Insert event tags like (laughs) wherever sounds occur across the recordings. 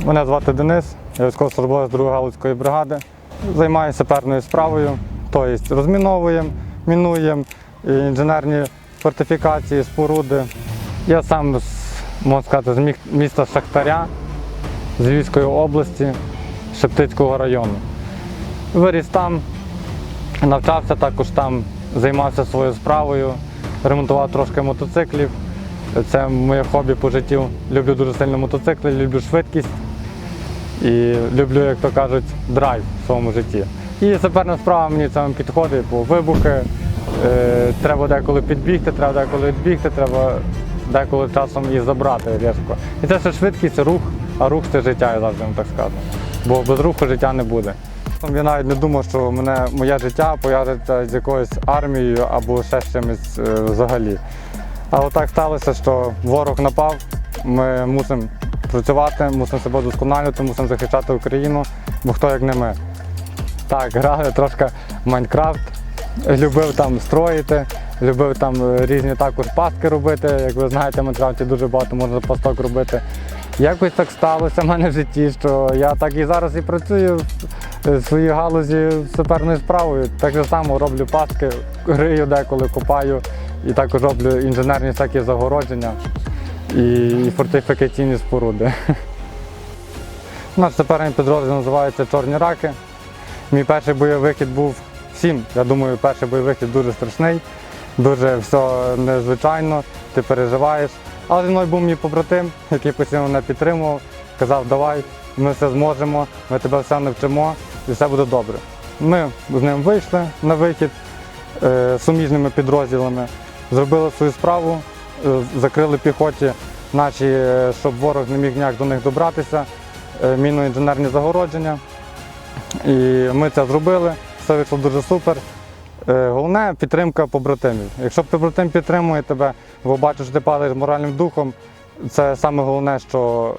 Мене звати Денис, я військовослужбовець 2 Галузької бригади. Займаюся саперною справою, тобто розміновуємо, мінуємо інженерні фортифікації, споруди. Я сам, можна сказати, з міста Шахтаря, з Львівської області, Шептицького району. Виріс там, навчався також там, займався своєю справою, ремонтував трошки мотоциклів. Це моє хобі по життю. Люблю дуже сильно мотоцикли, люблю швидкість і люблю, як то кажуть, драйв в своєму житті. І саперна справа мені це підходить, бо вибухи, е, треба деколи підбігти, треба деколи відбігти, треба деколи часом і забрати різко. І це все швидкість, рух, а рух це життя, я завжди так скажу. Бо без руху життя не буде. Я навіть не думав, що мене моє життя пов'яжеться з якоюсь армією або ще з чимось е, взагалі. А отак сталося, що ворог напав, ми мусимо працювати, мусимо себе вдосконалювати, мусимо захищати Україну, бо хто як не ми. Так, грали трошки в Майнкрафт, любив там строїти, любив там е, різні також пастки робити. Як ви знаєте, в Майнкрафті дуже багато можна пасток робити. Якось так сталося в мене в житті, що я так і зараз і працюю в своїй галузі суперною справою. Так же само роблю пастки, грию деколи, копаю і також роблю інженерні всякі загородження і, фортифікаційні споруди. (laughs) Наш суперний підрозділ називається Чорні раки. Мій перший бойовий вихід був всім. Я думаю, перший бойовий вихід дуже страшний, дуже все незвичайно, ти переживаєш. Але зі мною був мій побратим, який постійно мене підтримував, казав, давай, ми все зможемо, ми тебе все навчимо і все буде добре. Ми з ним вийшли на вихід е, суміжними підрозділами, зробили свою справу, закрили піхоті наші, е, щоб ворог не міг ніяк до них добратися, е, мінно-інженерні загородження. І ми це зробили, все вийшло дуже супер. Е, Головне підтримка побратимів. Якщо побратим підтримує тебе, бо бачиш, що ти падаєш моральним духом, це саме головне, що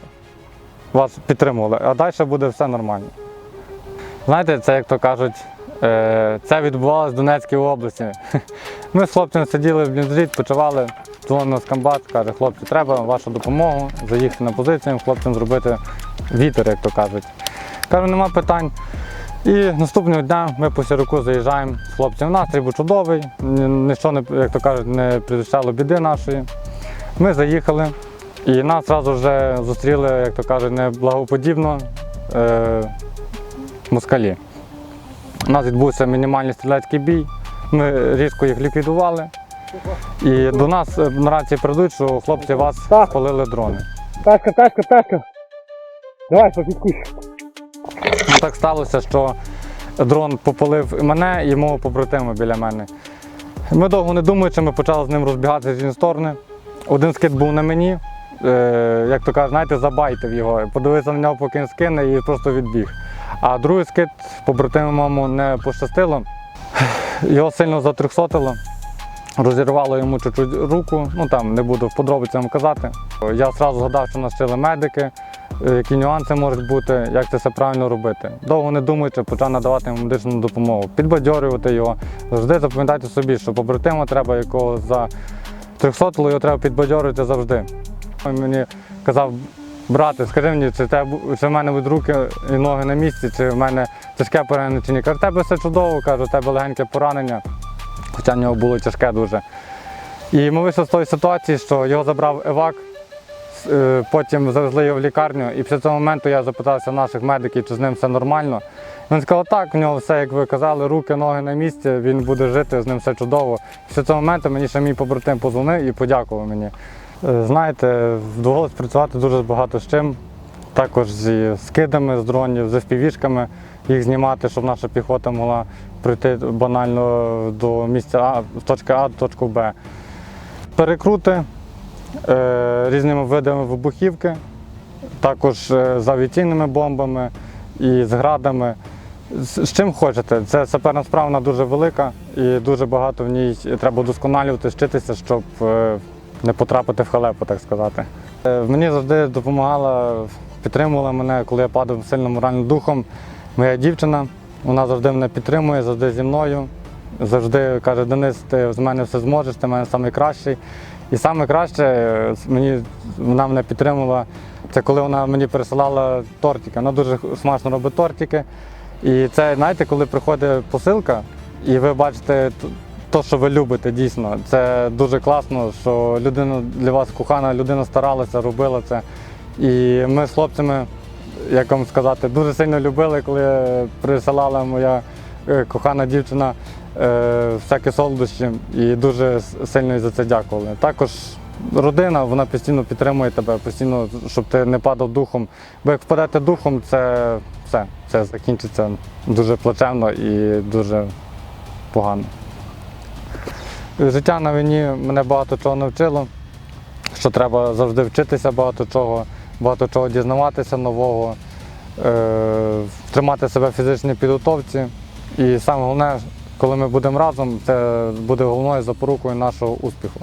вас підтримували, а далі буде все нормально. Знаєте, це як то кажуть, е, це відбувалося в Донецькій області. (laughs) Ми з хлопцями сиділи в бліндажі, відпочивали, дзвонив нас комбат, каже, хлопці, треба вашу допомогу, заїхати на позицію, хлопцям зробити вітер, як то кажуть. Кажу, нема питань. І наступного дня ми по сіроку заїжджаємо з хлопцями. Настрій був чудовий, нічого як то кажуть, не предвіщало біди нашої. Ми заїхали і нас одразу вже зустріли, як то кажуть, неблагоподібно е, москалі. У нас відбувся мінімальний стрілецький бій. Ми різко їх ліквідували. І до нас е, на рації передають, що хлопці вас Так. спалили дрони. Тачка, тачка, тачка. Давай, попідкусь. Ну, Так сталося, що дрон попалив мене і мого побратима біля мене. Ми довго не думаючи, ми почали з ним розбігатися з різні сторони. Один скид був на мені, е, як то кажуть, знаєте, забайтив його. Подивився на нього, поки він скине і просто відбіг. А другий скид побратиму моєму не пощастило. Його сильно затрьохсотило, розірвало йому чуть-чуть руку, ну там не буду в подробицях казати. Я одразу згадав, що нас вчили медики, е, які нюанси можуть бути, як це все правильно робити. Довго не думаючи, почав надавати йому медичну допомогу, підбадьорювати його. Завжди запам'ятайте собі, що побратима треба, якого за 300 його треба підбадьорювати завжди. Він мені казав, брате, скажи мені, чи, те, чи в мене будуть руки і ноги на місці, чи в мене тяжке поранення, чи ні. Каже, тебе все чудово, каже, у тебе легеньке поранення, хоча в нього було тяжке дуже. І ми вийшли з тої ситуації, що його забрав евак, е, потім завезли його в лікарню. І після цього моменту я запитався наших медиків, чи з ним все нормально. Він сказав, так, у нього все, як ви казали, руки, ноги на місці, він буде жити, з ним все чудово. Після цього моменту мені ще мій побратим позвонив і подякував мені. Е, Знаєте, вдалося працювати дуже багато з чим. Також зі скидами з дронів, з FPV-шками, їх знімати, щоб наша піхота могла прийти банально до місця А, точки А до точки Б. Перекрути е, різними видами вибухівки, також е, з авіаційними бомбами і з градами. З, чим хочете. Це саперна справа дуже велика і дуже багато в ній треба вдосконалювати, вчитися, щоб е, не потрапити в халепу, так сказати. Е, Мені завжди допомагала, підтримувала мене, коли я падав сильно моральним духом. Моя дівчина, вона завжди мене підтримує, завжди зі мною. Завжди каже, Денис, ти з мене все зможеш, ти в мене найкращий. І найкраще мені вона мене підтримувала Це коли вона мені присилала тортики. Вона дуже смачно робить тортики. І це, знаєте, коли приходить посилка, і ви бачите т- то, що ви любите, дійсно. Це дуже класно, що людина для вас кохана, людина старалася, робила це. І ми з хлопцями, як вам сказати, дуже сильно любили, коли присилала моя е, кохана дівчина е, всякі солодощі і дуже сильно за це дякували. Також родина, вона постійно підтримує тебе, постійно, щоб ти не падав духом. Бо як впадете духом, це все, це закінчиться дуже плачевно і дуже погано. Життя на війні мене багато чого навчило, що треба завжди вчитися багато чого, багато чого дізнаватися нового, е, тримати себе в фізичній підготовці. І саме головне, коли ми будемо разом, це буде головною запорукою нашого успіху.